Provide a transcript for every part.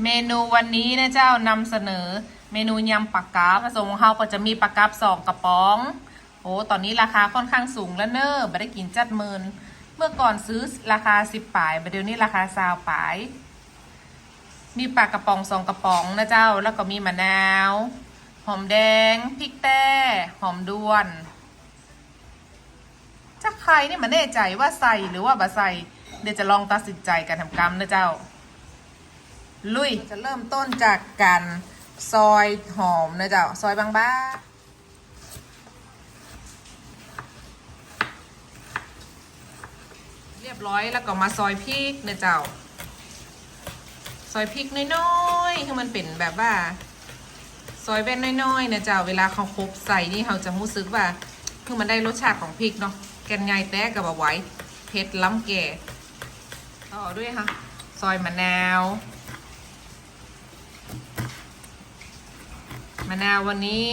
เมนูวันนี้นะเจ้านำเสนอเมนูยำปลากราบผสมของเขาก็จะมีปลากราบสองกระป๋อง โอ้ตอนนี้ราคาค่อนข้างสูงแล้วเนอะไม่ได้กินจัดเมินเมื่อก่อนซื้อราคาสิบปลายแต่เดี๋ยวนี้ราคาซาวปลาย มีปลากระป๋องสองกระป๋องนะเจ้า แล้วก็มีมะนาว หอมแดงพริกแต้หอมด้วนถ้าใครนี่มันแน่ใจว่าใส่หรือว่าบ่ใส่เดี๋ยวจะลองตัดสินใจกันทำกรรมนะเจ้า ลุยจะเริ่มต้นจากการซอยหอมนะเจ้าซอยบางๆเรียบร้อยแล้วก็มาซอยพริกนะเจ้า ซอยพริกน้อยๆให้มันเป็นแบบว่า ซอยแว่นน้อยๆนะเจ้าเวลาเขาคลุกใส่นี่เขาจะรู้สึกว่า คือมันได้รสชาติของพริกเนาะแกนไงแต่กับเอาไว้เผ็ดล้ำแก่ต่อด้วยค่ะ ซอยมะนาว มะนาววันนี้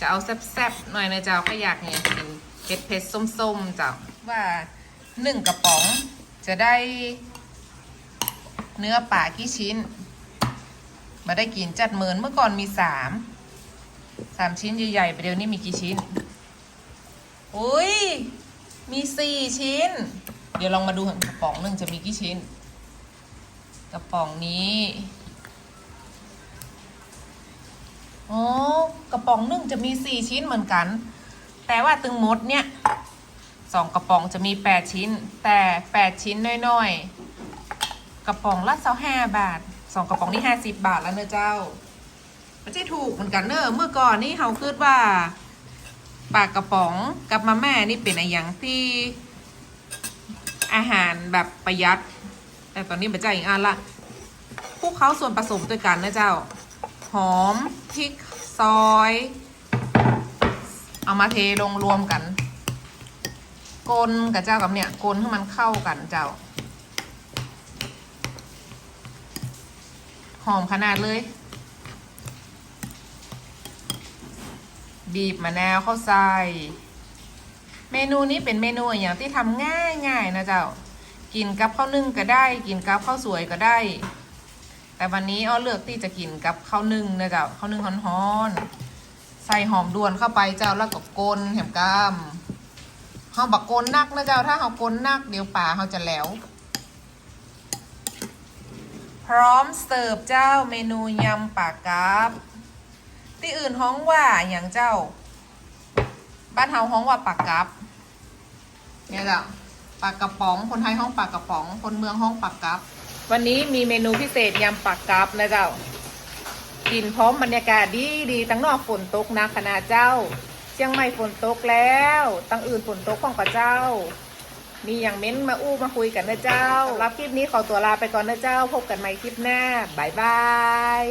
จะเอาแซ่บๆหน่อยนะเจ้าก็อยากเนี่ยกินเผ็ดเผ็ดๆส้มๆเจ้าว่าหนึ่งกระป๋องจะได้ เนื้อป่ากี่ชิ้นมาได้กินจัดเมินเมื่อก่อนมีสามสามชิ้นใหญ่ๆไปเดี๋ยวนี้มีกี่ชิ้นอุ้ยมีสี่ชิ้น เดี๋ยวลองมาดูกระป๋องหนึ่งจะมีกี่ชิ้น กระป๋องนี้ ป๋องนึ่งจะมีสี่ชิ้นเหมือนกัน แต่ว่าตึงมดเนี่ยสองกระป๋องจะมีแปดชิ้น แต่แปดชิ้นน้อยๆ กระป๋องละเซาห้าบาทสองกระป๋องนี่ห้าสิบบาทแล้วเนอะเจ้าไม่ใช่ถูกเหมือนกันเนอะเมื่อก่อนนี่เขาคิดว่าปากกระป๋องกับมาม่นี่เป็นอะไรอย่างที่อาหารแบบประหยัด แต่ตอนนี้เป็นเจ้าอีกอันละพวกเขาส่วนผสมด้วยกันนะเจ้า หอมพริก ซอย เอามาเทลงรวมกัน กลนกับเจ้ากับเนี่ยกลนให้มันเข้ากันเจ้า หอมขนาดเลย บีบมะนาวเข้าใส่เมนูนี้เป็นเมนูอย่างที่ทำง่ายง่ายๆนะเจ้า กินกับข้าวนึ่งก็ได้ กินกับข้าวสวยก็ได้ แต่วันนี้อ้อเลือกที่จะกินกับข้าวนึ่งนะเจ้าข้าวนึ่งฮ้อนๆใส่หอมด่วนเข้าไปเจ้าแล้วก็กลนแหมกล้ามเฮาบักกลนนักนะเจ้าถ้าเฮากลนนักเดี๋ยวป่าเฮาจะแหลวพร้อมเสิร์ฟเจ้าเมนูยำปากกาบที่อื่นฮ้องว่าอย่างเจ้า บ้านเฮาฮ้องว่าปากกราบเนี่ยเจ้าปากกระป๋องคนไทยห้องปากกระป๋อง คนเมืองห้องปากกราบ วันนี้มีเมนูพิเศษยำปักกับนะเจ้า กินพร้อมบรรยากาศดีดีตั้งนอกฝนตกนะคณะเจ้า เชียงใหม่ฝนตกแล้ว ตั้งอื่นฝนตกของกับเจ้า มีอย่างเม้นมาอู้มาคุยกันนะเจ้า รับคลิปนี้ขอตัวลาไปก่อนนะเจ้า พบกันใหม่คลิปหน้าบายบาย